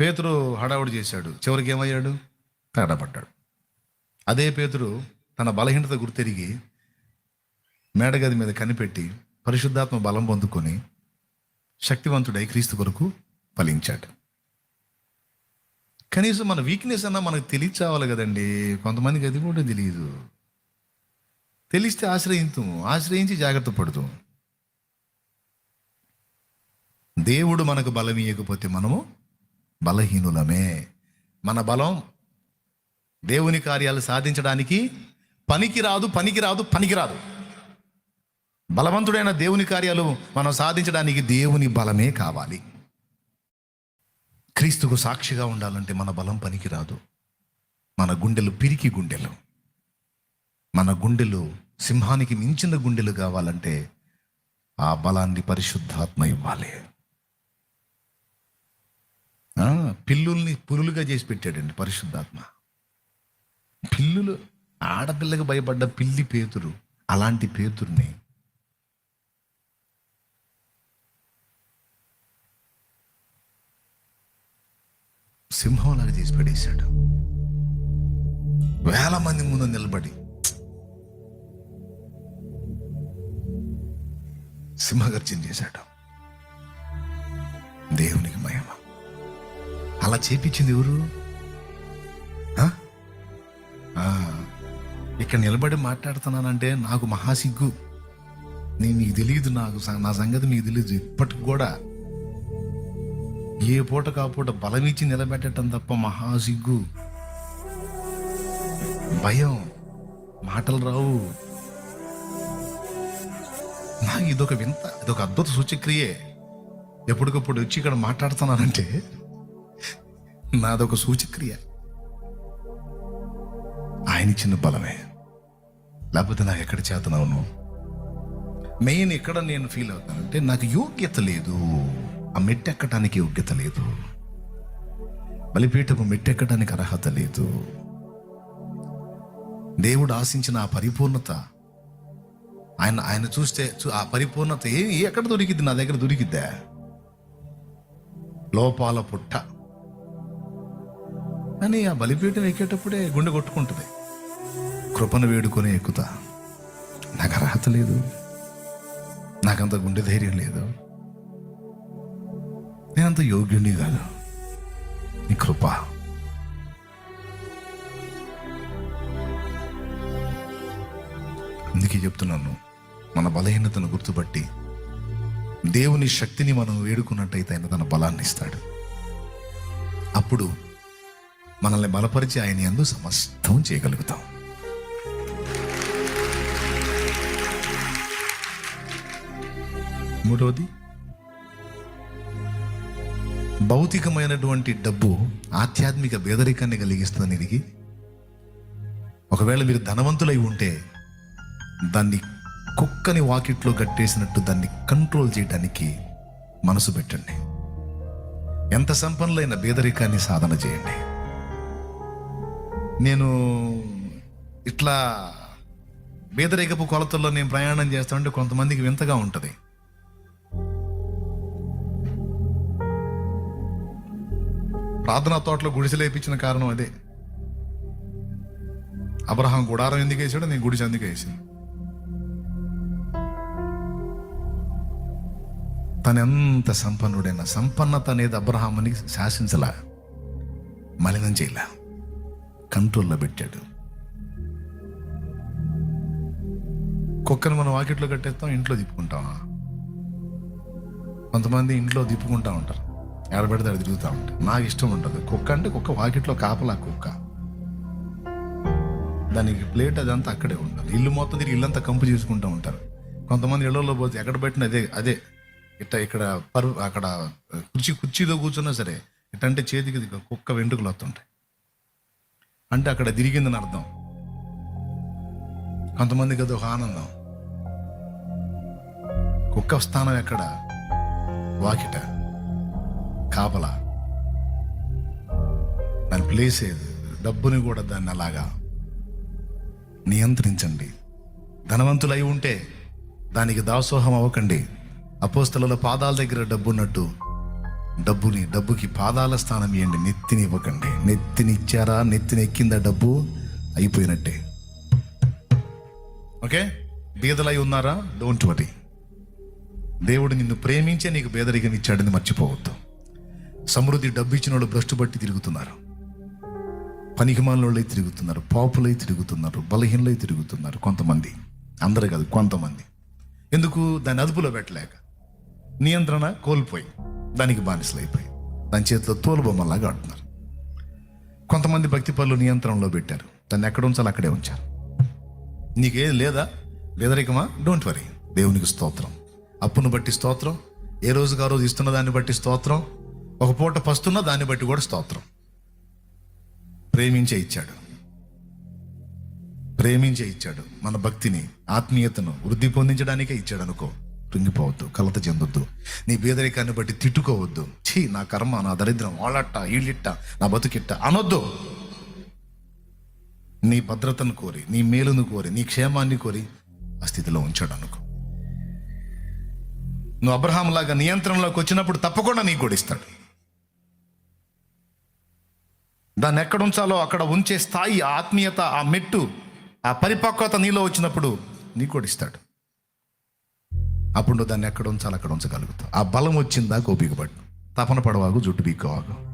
పేతురు హడావుడి చేశాడు. చివరికి ఏమయ్యాడు తగడపడ్డాడు అదే పేతురు తన బలహీనత గుర్తెరిగి మేడగది మీద కనిపెట్టి పరిశుద్ధాత్మ బలం పొందుకొని శక్తివంతుడై క్రీస్తు కొరకు ఫలించాడు. కనీసం మన వీక్నెస్ అన్నా మనకు తెలియచావాలి కదండి. కొంతమందికి అది కూడా తెలియదు. తెలిస్తే ఆశ్రయించు ఆశ్రయించి జాగ్రత్త పడుతూ. దేవుడు మనకు బలం ఇవ్వకపోతే మనము బలహీనులమే. మన బలం దేవుని కార్యాలు సాధించడానికి పనికిరాదు పనికిరాదు పనికిరాదు. బలవంతుడైన దేవుని కార్యాలు మనం సాధించడానికి దేవుని బలమే కావాలి. క్రీస్తుకు సాక్షిగా ఉండాలంటే మన బలం పనికిరాదు. మన గుండెలు పిరికి గుండెలు. మన గుండెలు సింహానికి మించిన గుండెలు కావాలంటే ఆ బలాన్ని పరిశుద్ధాత్మ ఇవ్వాలి ఆ, పిల్లుల్ని పులులుగా చేసి పెట్టాడండి పరిశుద్ధాత్మ. పిల్లులు ఆడపిల్లకి భయపడ్డ పిల్లి పేతురు అలాంటి పేతుర్ని సింహంలాగా చేసి పడేశాడు. వేల మంది ముందు నిలబడి సింహగర్జన చేశాడు. దేవునికి అలా చేపించింది ఎవరు? ఇక్కడ నిలబడి మాట్లాడుతున్నానంటే నాకు మహాసిగ్గు. నేను నీకు తెలియదు నాకు నా సంగతి నీకు తెలియదు. ఇప్పటికి కూడా ఏ పూట కాపూట బలమిచ్చి నిలబెట్టడం తప్ప మహాసిగ్గు. భయం. మాటలు రావు. నాకు ఇదొక వింత ఇదొక అద్భుత సూచక్రియే. ఎప్పటికప్పుడు వచ్చి ఇక్కడ మాట్లాడుతున్నానంటే నాదొక సూచక్రియ. ఆయన ఇచ్చిన బలమే. లేకపోతే నాకు ఎక్కడ చేతనవును మెయిన్ ఎక్కడ నేను ఫీల్ అవుతానంటే నాకు యోగ్యత లేదు. ఆ మెట్టెక్కడానికి యోగ్యత లేదు. బలిపీఠపు మెట్టెక్కడానికి అర్హత లేదు. దేవుడు ఆశించిన ఆ పరిపూర్ణత ఆయన ఆయన చూస్తే ఆ పరిపూర్ణత ఏ ఎక్కడ దొరికిద్ది? నా దగ్గర దొరికిద్దా? లోపాల పుట్ట. అని ఆ బలిపీఠం ఎక్కేటప్పుడే గుండె కొట్టుకుంటుంది. కృపను వేడుకొని ఎక్కుతా. నాకు అర్హత లేదు. నాకంత గుండె ధైర్యం లేదు. నేనంత యోగ్యుని కాదు. నీ కృప. అందుకే చెప్తున్నాను మన బలహీనతను గుర్తుపట్టి దేవుని శక్తిని మనం వేడుకున్నట్టయితే ఆయన తన బలాన్ని ఇస్తాడు అప్పుడు మనల్ని బలపరిచి ఆయన ఎందు సమస్తం చేయగలుగుతాం. మూడవది భౌతికమైనటువంటి డబ్బు ఆధ్యాత్మిక పేదరికాన్ని కలిగిస్తుంది దీనికి ఒకవేళ మీరు ధనవంతులై ఉంటే దాన్ని కుక్కని వాకిట్లో కట్టేసినట్టు దాన్ని కంట్రోల్ చేయడానికి మనసు పెట్టండి. ఎంత సంపన్నులైన పేదరికాన్ని సాధన చేయండి. నేను ఇట్లా పేదరికపు కొలతల్లో నేను ప్రయాణం చేస్తా ఉంటే కొంతమందికి వింతగా ఉంటుంది. ప్రార్థనా తోటలో గుడిసెలేపించిన కారణం అదే. అబ్రహాం గుడారం ఎందుకు వేసాడో నేను గుడిసె ఎందుకు వేసాను. తను ఎంత సంపన్నుడైన సంపన్నత అనేది అబ్రహాముని శాసించలా మలినం చేయలే. కంట్రోల్లో పెట్టాడు. కుక్కను మనం వాకిట్లో కట్టేస్తాం ఇంట్లో తిప్పుకుంటామా కొంతమంది ఇంట్లో తిప్పుకుంటా ఉంటారు. ఎడబెడితే అది తిరుగుతూ ఉంటారు. నాకు ఇష్టం ఉంటుంది కుక్క అంటే కుక్క వాకిట్లో కాపలా కుక్క. దానికి ప్లేట్ అదంతా అక్కడే ఉండాలి. ఇల్లు మొత్తం తిరిగి ఇల్లంతా కంపు చేసుకుంటూ ఉంటారు. కొంతమంది ఇళ్ళలో పోతే ఎక్కడ పెట్టిన అదే అదే. ఇట్ట ఇక్కడ పరు అక్కడ కుర్చీ కుర్చీలో కూర్చున్నా సరే ఇట్టంటే చేతికి కుక్క వెంట్రుకలు వస్తుంటాయి. అంటే అక్కడ తిరిగిందని అర్థం. కొంతమందికి అది ఒక ఆనందం. కుక్క స్థానం ఎక్కడ? వాకిట కాపలా. దాని ప్లేస్ ఏది? డబ్బుని కూడా దాన్ని అలాగా నియంత్రించండి. ధనవంతులై ఉంటే దానికి దాసోహం అవ్వకండి. అపోస్తలలో పాదాల దగ్గర డబ్బున్నట్టు డబ్బుని డబ్బుకి పాదాల స్థానం ఇవ్వండి నెత్తిని ఇవ్వకండి. నెత్తిని ఇచ్చారా? నెత్తిని ఎక్కిందా డబ్బు? అయిపోయినట్టే. ఓకే? బీదలై ఉన్నారా? డోంట్ వరీ దేవుడు నిన్ను ప్రేమించే నీకు పేదరికం ఇచ్చాడని మర్చిపోవద్దు. సమృద్ధి డబ్బు ఇచ్చిన వాళ్ళు భ్రష్టు బట్టి తిరుగుతున్నారు. పనికిమాలై తిరుగుతున్నారు. పాపులై తిరుగుతున్నారు. బలహీనలై తిరుగుతున్నారు. కొంతమంది. అందరు కాదు కొంతమంది. ఎందుకు? దాన్ని అదుపులో పెట్టలేక. నియంత్రణ కోల్పోయి. దానికి బానిసలైపోయి దాని చేతిలో తోలుబొమ్మలాగా ఆడుతున్నారు. కొంతమంది భక్తి పనులు నియంత్రణలో పెట్టారు. దాన్ని ఎక్కడ ఉంచాలి అక్కడే ఉంచారు. నీకేం లేదా? బెదరికమా డోంట్ వరీ దేవునికి స్తోత్రం. అప్పును బట్టి స్తోత్రం. ఏ రోజుకి ఆ రోజు ఇస్తున్న దాన్ని బట్టి స్తోత్రం. ఒక పూట పస్తున్న దాన్ని బట్టి కూడా స్తోత్రం. ప్రేమించే ఇచ్చాడు. ప్రేమించే ఇచ్చాడు. మన భక్తిని ఆత్మీయతను వృద్ధి పొందించడానికే ఇచ్చాడు అనుకో. కృంగిపోవద్దు కలత చెందొద్దు. నీ పేదరికాన్ని బట్టి తిట్టుకోవద్దు. ఛీ నా కర్మ నా దరిద్రం వాళ్ళట్ట వీళ్ళిట్ట నా బతుకిట్ట అనొద్దు. నీ భద్రతను కోరి నీ మేలును కోరి నీ క్షేమాన్ని కోరి ఆ స్థితిలో ఉంచాడు అనుకో. నువ్వు అబ్రహాం లాగా నియంత్రణలోకి వచ్చినప్పుడు తప్పకుండా నీకు కూడా ఇస్తాడు. దాన్ని ఎక్కడ ఉంచాలో అక్కడ ఉంచే స్థాయి ఆ ఆత్మీయత ఆ మెట్టు ఆ పరిపక్వత నీలో వచ్చినప్పుడు నీకు కూడా ఇస్తాడు. అప్పుడు నువ్వు దాన్ని ఎక్కడ ఉంచాలి అక్కడ ఉంచగలుగుతావు. ఆ బలం వచ్చిందా గోపికపడు తపన పడవాగు జుట్టు బీక్కోవాగు